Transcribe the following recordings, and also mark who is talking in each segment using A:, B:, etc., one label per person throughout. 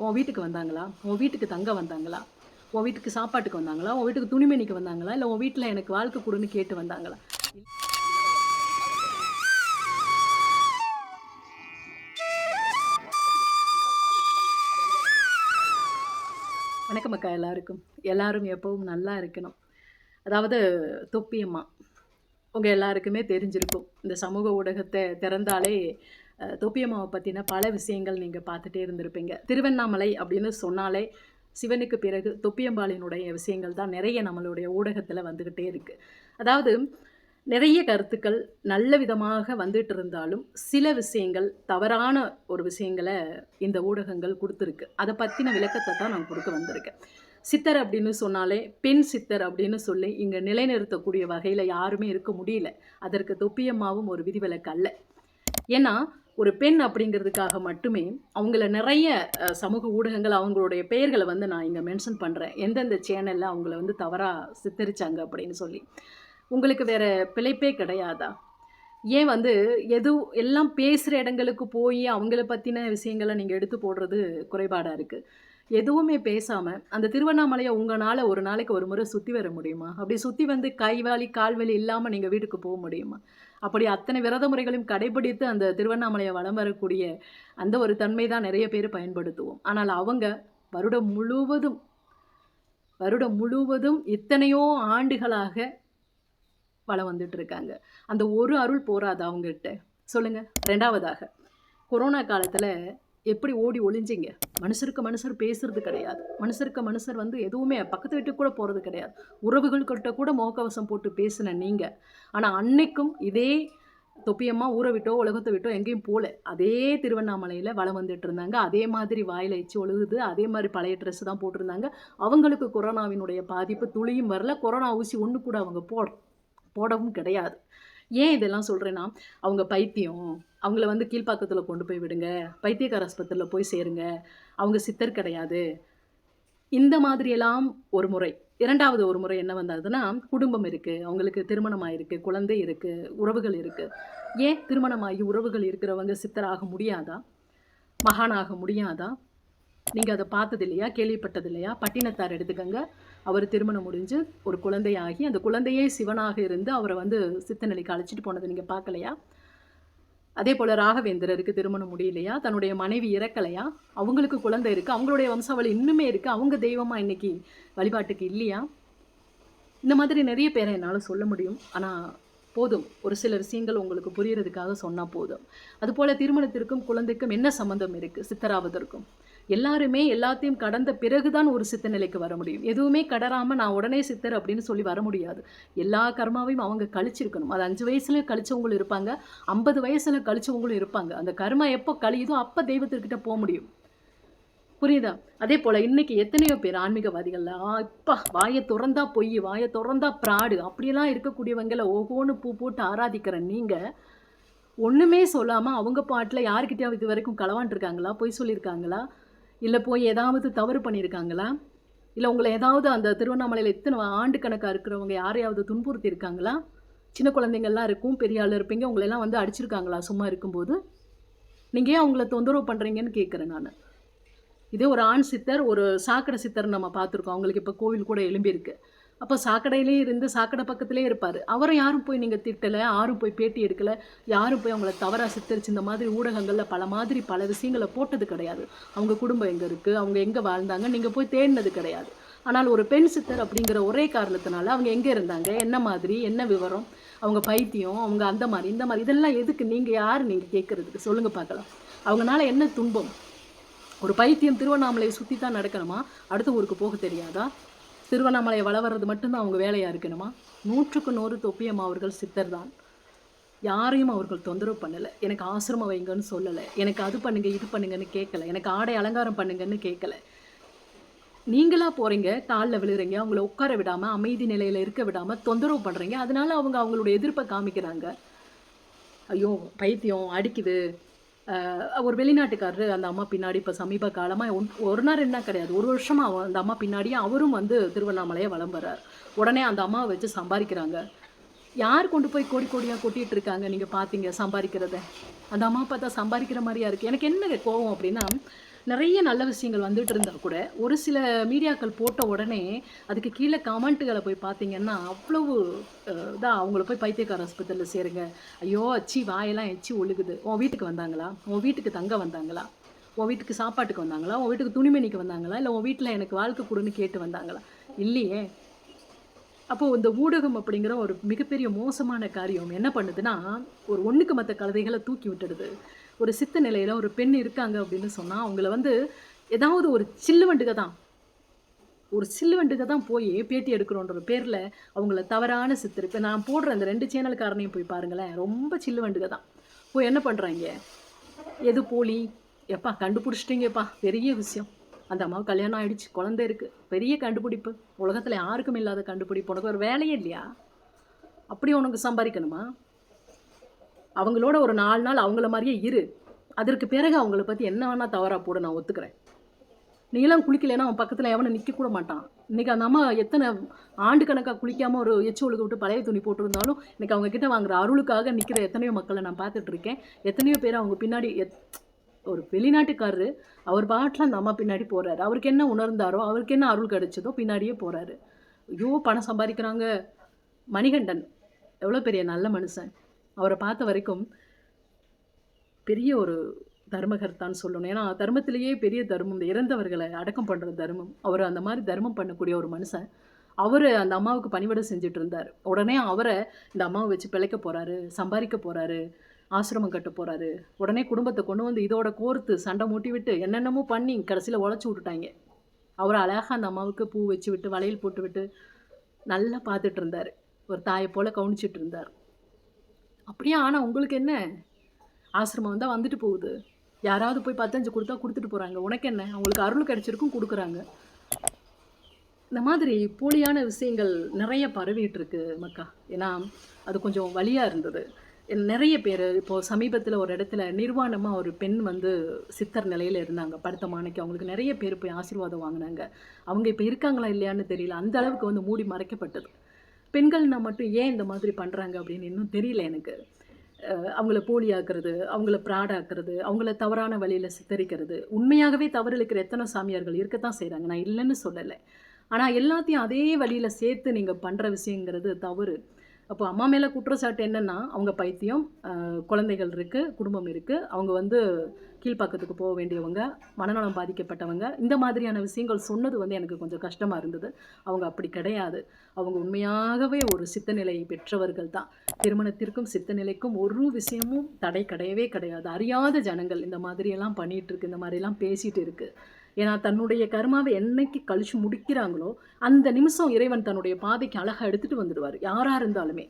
A: உன் வீட்டுக்கு வந்தாங்களா? உன் வீட்டுக்கு தங்க வந்தாங்களா? உன் வீட்டுக்கு சாப்பாட்டுக்கு வந்தாங்களா? உன் வீட்டுக்கு துணிமணிக்கு வந்தாங்களா? இல்லை உன் வீட்டில் எனக்கு வாழ்க்கை கொடுன்னு கேட்டு வந்தாங்களா? வணக்கம் அக்கா எல்லாருக்கும். எல்லாரும் எப்பவும் நல்லா இருக்கணும். அதாவது தொப்பியம்மா. உங்கள் எல்லாருக்குமே தெரிஞ்சிருக்கும். இந்த சமூக ஊடகத்தை திறந்தாலே தொப்பியம்மாவை பற்றின பல விஷயங்கள் நீங்கள் பார்த்துட்டே இருந்திருப்பீங்க. திருவண்ணாமலை அப்படின்னு சொன்னாலே சிவனுக்கு பிறகு தொப்பியம்பாளினுடைய விஷயங்கள் தான் நிறைய நம்மளுடைய ஊடகத்தில் வந்துக்கிட்டே இருக்குது அதாவது நிறைய கருத்துக்கள் நல்ல விதமாக வந்துட்டு இருந்தாலும் சில விஷயங்கள் தவறான ஒரு விஷயங்களை இந்த ஊடகங்கள் கொடுத்துருக்கு. அதை பற்றின விளக்கத்தை தான் நான் கொடுக்க வந்திருக்கேன். சித்தர் அப்படின்னு சொன்னாலே பெண் சித்தர் அப்படின்னு சொல்லி இங்கே நிலைநிறுத்தக்கூடிய வகையில் யாருமே இருக்க முடியல. அதற்கு தொப்பியம்மாவும் ஒரு விதிவிலக்கு அல்ல. ஏன்னா ஒரு பெண் அப்படிங்கிறதுக்காக மட்டுமே அவங்கள நிறைய சமூக ஊடகங்கள் அவங்களுடைய பெயர்களை வந்து நான் இங்கே மென்ஷன் பண்ணுறேன் எந்தெந்த சேனலில் அவங்கள வந்து தவறாக சித்தரித்தாங்க அப்படின்னு சொல்லி. உங்களுக்கு வேறு பிழைப்பே கிடையாதா? ஏன் வந்து எது எல்லாம் பேசுகிற இடங்களுக்கு போய் அவங்கள பற்றின விஷயங்களை நீங்கள் எடுத்து போடுறது குறைபாடாக இருக்குது எதுவுமே பேசாமல் அந்த திருவண்ணாமலையை உங்களால் ஒரு நாளைக்கு ஒரு முறை சுற்றி வர முடியுமா? அப்படி சுற்றி வந்து கைவாலி கால்வலி இல்லாமல் நீங்கள் வீட்டுக்கு போக முடியுமா? அப்படி அத்தனை விரத முறைகளையும் கடைபிடித்து அந்த திருவண்ணாமலையை வலம் வரக்கூடிய அந்த ஒரு தன்மை தான் நிறைய பேர் பயன்படுத்துவோம். ஆனால் அவங்க வருடம் முழுவதும் வருடம் முழுவதும் எத்தனையோ ஆண்டுகளாக வளம் வந்துட்டு இருக்காங்க அந்த ஒரு அருள் போராது அவங்ககிட்ட. சொல்லுங்கள் ரெண்டாவதாக கொரோனா காலத்தில் எப்படி ஓடி ஒளிஞ்சிங்க? மனுஷருக்கு மனுஷர் பேசுறது கிடையாது. மனுஷருக்கு மனுஷர் வந்து எதுவுமே பக்கத்து வீட்டுக்கு கூட போகிறது கிடையாது. உறவுகள்கிட்ட கூட முகக்கவசம் போட்டு பேசின நீங்கள் ஆனால் அன்னைக்கும் இதே தொப்பியம்மா ஊரை விட்டோ உலகத்தை விட்டோ எங்கேயும் போகல அதே திருவண்ணாமலையில் வளம் வந்துட்டு இருந்தாங்க. அதே மாதிரி வாயில் எச்சு ஒழுகுது. அதே மாதிரி பழைய ட்ரெஸ் தான் போட்டிருந்தாங்க. அவங்களுக்கு கொரோனாவினுடைய பாதிப்பு துளியும் வரல. கொரோனா ஊசி ஒன்று கூட அவங்க போட போடவும் கிடையாது. ஏன் இதெல்லாம் சொல்கிறேன்னா அவங்க பைத்தியம். அவங்கள வந்து கீழ்ப்பாக்கத்தில் கொண்டு போய் விடுங்க. பைத்தியக்கார ஆஸ்பத்திரியில் போய் சேருங்க. அவங்க சித்தர் கிடையாது. இந்த மாதிரியெல்லாம் ஒரு முறை. இரண்டாவது ஒரு முறை என்ன வந்ததுன்னா குடும்பம் இருக்குது அவங்களுக்கு திருமணம் ஆயிருக்கு குழந்தை இருக்குது உறவுகள் இருக்குது ஏன் திருமணமாகி உறவுகள் இருக்கிறவங்க சித்தராக முடியாதா? மகானாக முடியாதா? நீங்கள் அதை பார்த்தது இல்லையா கேள்விப்பட்டது இல்லையா பட்டினத்தார் எடுத்துக்கங்க. அவர் திருமணம் முடிஞ்சு ஒரு குழந்தையாகி அந்த குழந்தையே சிவனாக இருந்து அவரை வந்து சித்தநிலைக்கு அழைச்சிட்டு போனதை நீங்கள் பார்க்கலையா? அதே போல் ராகவேந்திரருக்கு திருமணம் முடியலையா? தன்னுடைய மனைவி இறக்கலையா? அவங்களுக்கு குழந்தை இருக்குது அவங்களுடைய வம்சாவளி இன்னுமே இருக்குது அவங்க தெய்வமாக இன்னைக்கு வழிபாட்டுக்கு இல்லையா? இந்த மாதிரி நிறைய பேரை என்னால் சொல்ல முடியும். ஆனால் போதும். ஒரு சில விஷயங்கள் உங்களுக்கு புரியறதுக்காக சொன்னால் போதும். அதுபோல் திருமணத்திற்கும் குழந்தைக்கும் என்ன சம்மந்தம் இருக்குது சித்தராவதற்கும். எல்லாருமே எல்லாத்தையும் கடந்த பிறகுதான் ஒரு சித்த நிலைக்கு வர முடியும். எதுவுமே கடறாமல் நான் உடனே சித்தர் அப்படின்னு சொல்லி வர முடியாது. எல்லா கர்மாவையும் அவங்க கழிச்சிருக்கணும். அது அஞ்சு வயசுல கழிச்சவங்களும் இருப்பாங்க. ஐம்பது வயசுல கழிச்சவங்களும் இருப்பாங்க. அந்த கர்மா எப்போ கழியுதோ அப்போ தெய்வத்திற்கிட்ட போக முடியும். புரியுதா? அதே போல் இன்னைக்கு எத்தனையோ பேர் ஆன்மீகவாதிகள்ல அப்பா வாயை திறந்தா பொய் வாயை திறந்தா பிராடு அப்படியெல்லாம் இருக்கக்கூடியவங்கள ஒவ்வொன்று பூ போட்டு ஆராதிக்கிற நீங்கள் ஒன்றுமே சொல்லாமல் அவங்க பாட்டில் யாருக்கிட்டையாவது இது வரைக்கும் களவாண்டிருக்காங்களா? பொய் சொல்லியிருக்காங்களா? இல்லை போய் ஏதாவது தவறு பண்ணியிருக்காங்களா இல்லை உங்களை ஏதாவது அந்த திருவண்ணாமலையில் இத்தனை ஆண்டு கணக்காக இருக்கிறவங்க யாரையாவது துன்புறுத்தி இருக்காங்களா சின்ன குழந்தைங்கள்லாம் இருக்கும் பெரிய ஆள் இருப்பீங்க உங்களெல்லாம் வந்து அடிச்சிருக்காங்களா சும்மா இருக்கும்போது? நீங்கள் ஏன் அவங்கள தொந்தரவு பண்ணுறீங்கன்னு கேட்குறேன் நான். இதே ஒரு ஆண் சித்தர் ஒரு சாக்கடை சித்தர் நம்ம பார்த்துருக்கோம். அவங்களுக்கு இப்போ கோவில் கூட எழும்பியிருக்கு. அப்போ சாக்கடையிலே இருந்து சாக்கடை பக்கத்திலே இருப்பார். அவரை யாரும் போய் நீங்கள் திட்டலை யாரும் போய் பேட்டி எடுக்கலை யாரும் போய் அவங்கள தவறாக சித்தரிச்சு இந்த மாதிரி ஊடகங்களில் பல மாதிரி பல விஷயங்களை போட்டது கிடையாது. அவங்க குடும்பம் எங்கே இருக்குது அவங்க எங்கே வாழ்ந்தாங்க நீங்கள் போய் தேடினது கிடையாது. ஆனால் ஒரு பெண் சித்தர் அப்படிங்கிற ஒரே காரணத்தினால அவங்க எங்கே இருந்தாங்க என்ன மாதிரி என்ன விவரம் அவங்க பைத்தியம் அவங்க அந்த மாதிரி இந்த மாதிரி இதெல்லாம் எதுக்கு நீங்கள் யார் நீங்கள் கேட்குறதுக்கு சொல்லுங்கள் பார்க்கலாம். அவங்களால என்ன துன்பம்? ஒரு பைத்தியம் திருவண்ணாமலையை சுற்றி தான் நடக்கணுமா? அடுத்த ஊருக்கு போக தெரியாதா? திருவண்ணாமலையை வள மட்டும்தான் அவங்க வேலையாக இருக்கணுமா? நூற்றுக்கு நூறு தொப்பியம் அவர்கள் சித்தர் தான் யாரையும் அவர்கள் தொந்தரவு பண்ணலை. எனக்கு ஆசிரமம் வைங்கன்னு சொல்லலை. எனக்கு அது பண்ணுங்க இது பண்ணுங்கன்னு கேட்கல. எனக்கு ஆடை அலங்காரம் பண்ணுங்கன்னு கேட்கல. நீங்களாக போகிறீங்க காலில் விழுறீங்க அவங்கள உட்கார விடாமல் அமைதி நிலையில் இருக்க விடாமல் தொந்தரவு பண்ணுறீங்க அதனால அவங்க அவங்களோட எதிர்ப்பை காமிக்கிறாங்க. ஐயோ பைத்தியம் அடிக்குது. ஒரு வெளிநாட்டுக்காரரு அந்த அம்மா பின்னாடி இப்போ சமீப காலமாக ஒரு நாள் என்ன கிடையாது ஒரு வருஷமாக அந்த அம்மா பின்னாடியே அவரும் வந்து திருவண்ணாமலையை வலம் வர்றார். உடனே அந்த அம்மாவை வச்சு சம்பாதிக்கிறாங்க யார் கொண்டு போய் கோடி கோடியாக கொட்டிகிட்டு இருக்காங்க நீங்கள் பார்த்தீங்க சம்பாதிக்கிறத அந்த அம்மா பார்த்தா சம்பாதிக்கிற மாதிரியா இருக்குது எனக்கு என்ன கோவம் அப்படின்னா நிறைய நல்ல விஷயங்கள் வந்துட்டு இருந்தால் கூட ஒரு சில மீடியாக்கள் போட்ட உடனே அதுக்கு கீழே கமெண்ட்டுகளை போய் பார்த்தீங்கன்னா அவ்வளவு தான் அவங்கள போய் பைத்தியக்கார ஆஸ்பத்திரியில் சேருங்க. ஐயோ அச்சி வாயெல்லாம் எச்சி ஒழுகுது. உன் வீட்டுக்கு வந்தாங்களா? உன் வீட்டுக்கு தங்க வந்தாங்களா? உன் வீட்டுக்கு சாப்பாட்டுக்கு வந்தாங்களா? உன் வீட்டுக்கு துணிமணிக்கு வந்தாங்களா? இல்லை உன் வீட்டில் எனக்கு வாழ்க்கை கொடுன்னு கேட்டு வந்தாங்களா? இல்லையே. அப்போது இந்த ஊடகம் அப்படிங்கிற ஒரு மிகப்பெரிய மோசமான காரியம் என்ன பண்ணுதுன்னா ஒரு ஒன்றுக்கு மற்ற கழுதைகளை தூக்கி விட்டுடுது. ஒரு சித்த நிலையில் ஒரு பெண் இருக்காங்க அப்படின்னு சொன்னால் அவங்கள வந்து ஏதாவது ஒரு சில்லுவண்டுக தான் ஒரு சில்லுவண்டுக தான் போய் பேட்டி எடுக்கிறோன்ற பேரில் அவங்கள தவறான சித்தர் இப்போ நான் போடுற அந்த ரெண்டு சேனல்காரனையும் போய் பாருங்களேன் ரொம்ப சில்லுவண்டுக தான். போய் என்ன பண்ணுறாங்க எது போலி? எப்பா கண்டுபிடிச்சிட்டிங்கப்பா பெரிய விஷயம். அந்த அம்மாவுக்கு கல்யாணம் ஆயிடுச்சு. குழந்தை இருக்குது பெரிய கண்டுபிடிப்பு. உலகத்தில் யாருக்கும் இல்லாத கண்டுபிடிப்பு. உனக்கு ஒரு வேலையே இல்லையா? அப்படி உனக்கு சம்பாதிக்கணுமா? அவங்களோட ஒரு நாலு நாள் அவங்கள மாதிரியே இரு. அதற்கு பிறகு அவங்கள பற்றி என்ன வேணால் தவறாக போட நான் ஒத்துக்கிறேன். நீலாம் குளிக்கலைன்னா அவன் பக்கத்தில் எவனும் நிற்க கூட மாட்டான். இன்றைக்கி அந்த அம்மா எத்தனை ஆண்டு கணக்காக குளிக்காமல் ஒரு எச்சு ஒழுக்க விட்டு பழைய துணி போட்டிருந்தாலும் இன்றைக்கி அவங்கக்கிட்ட வாங்குற அருளுக்காக நிற்கிற எத்தனையோ மக்களை நான் பார்த்துட்ருக்கேன் எத்தனையோ பேர் அவங்க பின்னாடி எத் ஒரு வெளிநாட்டுக்காரரு அவர் பாட்டில் அந்த அம்மா பின்னாடி போகிறாரு அவருக்கு என்ன உணர்ந்தாரோ அவருக்கு என்ன அருள் கிடைச்சதோ பின்னாடியே போகிறாரு ஐயோ பணம் சம்பாதிக்கிறாங்க. மணிகண்டன் எவ்வளோ பெரிய நல்ல மனுஷன். அவரை பார்த்த வரைக்கும் பெரிய ஒரு தர்மகர்த்தான்னு சொல்லணும். ஏன்னா தர்மத்திலேயே பெரிய தர்மம் இந்த இறந்தவர்களை அடக்கம் பண்ணுற தர்மம். அவர் அந்த மாதிரி தர்மம் பண்ணக்கூடிய ஒரு மனுஷன். அவர் அந்த அம்மாவுக்கு பணிவிட செஞ்சுட்டு இருந்தார். உடனே அவரை இந்த அம்மாவை வச்சு பிழைக்க போகிறாரு சம்பாதிக்க போகிறாரு ஆசிரமம் கட்ட போகிறாரு உடனே குடும்பத்தை கொண்டு வந்து இதோட கோர்த்து சண்டை மூட்டி விட்டு என்னென்னமோ பண்ணி கடைசியில் உழைச்சி விட்டுட்டாங்க. அவர் அழகாக அந்த அம்மாவுக்கு பூ வச்சு விட்டு வளையல் போட்டு விட்டு நல்லா பார்த்துட்டு இருந்தார். ஒரு தாயை போல் கவனிச்சிட்டு இருந்தார். அப்படியே ஆனால் உங்களுக்கு என்ன? ஆசிரமம் வந்தால் வந்துட்டு போகுது. யாராவது போய் பத்தஞ்சு கொடுத்தா கொடுத்துட்டு போகிறாங்க உனக்கு என்ன? அவங்களுக்கு அருள் கிடைச்சிருக்கும் கொடுக்குறாங்க. இந்த மாதிரி போலியான விஷயங்கள் நிறைய பரவிட்டு இருக்கு மக்கா. ஏன்னா அது கொஞ்சம் வலியாக இருந்தது. நிறைய பேர் இப்போது சமீபத்தில் ஒரு இடத்துல நிர்வாணமாக ஒரு பெண் வந்து சித்தர் நிலையில் இருந்தாங்க படுத்த மாணிக்கு அவங்களுக்கு நிறைய பேர் போய் ஆசீர்வாதம் வாங்கினாங்க. அவங்க இப்போ இருக்காங்களா இல்லையான்னு தெரியல. அந்த அளவுக்கு வந்து மூடி மறைக்கப்பட்டது. பெண்கள்னா மட்டும் ஏன் இந்த மாதிரி பண்ணுறாங்க அப்படின்னு இன்னும் தெரியல எனக்கு. அவங்கள அவங்கள போலியாக்குறது அவங்கள ப்ராடாக்குறது அவங்கள தவறான வழியில் சித்தரிக்கிறது. உண்மையாகவே தவறு இருக்கிற எத்தனை சாமியார்கள் இருக்கத்தான் செய்கிறாங்க நான் இல்லைன்னு சொல்லலை. ஆனால் எல்லாத்தையும் அதே வழியில் சேர்த்து நீங்கள் பண்ணுற விஷயங்கிறது தவறு. அப்போ அம்மா மேலே குற்றச்சாட்டு என்னென்னா அவங்க பைத்தியம் குழந்தைகள் இருக்குது குடும்பம் இருக்குது அவங்க வந்து கீழ்ப்பாக்கத்துக்கு போக வேண்டியவங்க மனநலம் பாதிக்கப்பட்டவங்க. இந்த மாதிரியான விஷயங்கள் சொன்னது வந்து எனக்கு கொஞ்சம் கஷ்டமாக இருந்தது. அவங்க அப்படி கிடையாது. அவங்க உண்மையாகவே ஒரு சித்தநிலை பெற்றவர்கள் தான். திருமணத்திற்கும் சித்தநிலைக்கும் ஒரு விஷயமும் தடை கிடையவே கிடையாது. அறியாத ஜனங்கள் இந்த மாதிரியெல்லாம் பண்ணிகிட்டு இருக்கு இந்த மாதிரிலாம் பேசிகிட்டு இருக்குது ஏன்னா தன்னுடைய கர்மாவை என்னைக்கு கழிச்சு முடிக்கிறாங்களோ அந்த நிமிஷம் இறைவன் தன்னுடைய பாதைக்கு அழகாக எடுத்துகிட்டு வந்துடுவார். யாராக இருந்தாலுமே.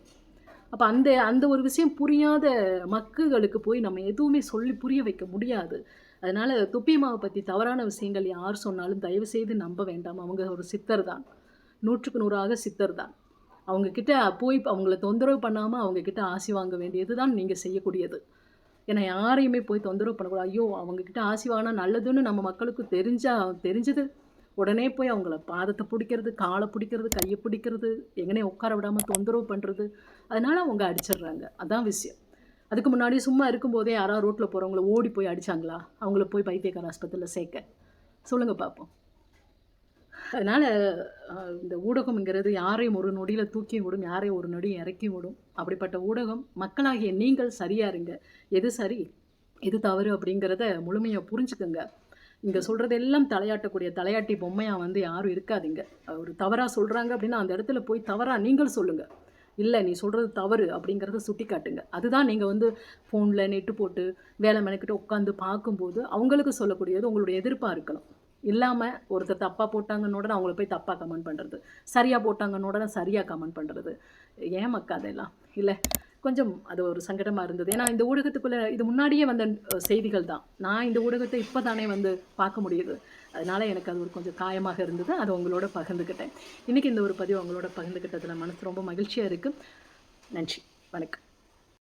A: அப்போ அந்த அந்த ஒரு விஷயம் புரியாத மக்குகளுக்கு போய் நம்ம எதுவுமே சொல்லி புரிய வைக்க முடியாது. அதனால் துப்பிமாவை பற்றி தவறான விஷயங்கள் யார் சொன்னாலும் தயவு செய்து நம்ப வேண்டாம். அவங்க ஒரு சித்தர் தான். நூற்றுக்கு நூறாக சித்தர் தான். அவங்கக்கிட்ட போய் அவங்கள தொந்தரவு பண்ணாமல் அவங்கக்கிட்ட ஆசி வாங்க வேண்டியது தான் நீங்கள் செய்யக்கூடியது. ஏன்னா யாரையுமே போய் தொந்தரவு பண்ணக்கூடாது. ஐயோ அவங்கக்கிட்ட ஆசிவானா நல்லதுன்னு நம்ம மக்களுக்கு தெரிஞ்சா தெரிஞ்சது. உடனே போய் அவங்கள பாதத்தை பிடிக்கிறது காலை பிடிக்கிறது கையை பிடிக்கிறது எங்கனே உட்கார விடாமல் தொந்தரவு பண்ணுறது அதனால் அவங்க அடிச்சிடுறாங்க. அதான் விஷயம். அதுக்கு முன்னாடி சும்மா இருக்கும்போதே யாராவது ரோட்டில் போகிறவங்கள ஓடி போய் அடிச்சாங்களா? அவங்கள போய் பைத்தியக்கார ஆஸ்பத்திரியில் சேர்க்க. சொல்லுங்கள் பார்ப்போம் அதனால் இந்த ஊடகம்ங்கிறது யாரையும் ஒரு நொடியில் தூக்கி விடும் யாரையும் ஒரு நொடி இறக்கி விடும். அப்படிப்பட்ட ஊடகம் மக்களாகிய நீங்கள் சரியா இருங்க. எது சரி எது தவறு அப்படிங்கிறத முழுமையாக புரிஞ்சுக்கோங்க. இங்கே சொல்கிறதெல்லாம் தலையாட்டக்கூடிய தலையாட்டி பொம்மையாக வந்து யாரும் இருக்காதிங்க. ஒரு தவறாக சொல்கிறாங்க அப்படின்னா அந்த இடத்துல போய் தவறாக நீங்கள் சொல்லுங்கள் இல்லை நீ சொல்கிறது தவறு அப்படிங்கிறத சுட்டி காட்டுங்க அதுதான் நீங்கள் வந்து ஃபோனில் நெட்டு போட்டு வேலை மெனக்கிட்டு உட்காந்து பார்க்கும்போது அவங்களுக்கு சொல்லக்கூடியது உங்களுடைய எதிர்ப்பாக இருக்கணும் இல்லாமல் ஒருத்தர் தப்பாக போட்டாங்கன்னு உடனே அவங்கள போய் தப்பாக கமெண்ட் பண்ணுறது சரியாக போட்டாங்கன்னு உடனே சரியாக கமெண்ட் பண்ணுறது ஏன் மக்கா அதெல்லாம்? இல்லை கொஞ்சம் அது ஒரு சங்கடமாக இருந்தது. ஏன்னா இந்த ஊடகத்துக்குள்ளே இது முன்னாடியே வந்த செய்திகள் தான். நான் இந்த ஊடகத்தை இப்போ தானே வந்து பார்க்க முடியுது. அதனால் எனக்கு அது ஒரு கொஞ்சம் காயமாக இருந்தது. அதை உங்களோட பகிர்ந்துக்கிட்டேன் இன்றைக்கி இந்த ஒரு பதிவு உங்களோட பகிர்ந்துக்கிட்டதில் மனசு ரொம்ப மகிழ்ச்சியாக இருக்குது நன்றி. வணக்கம்.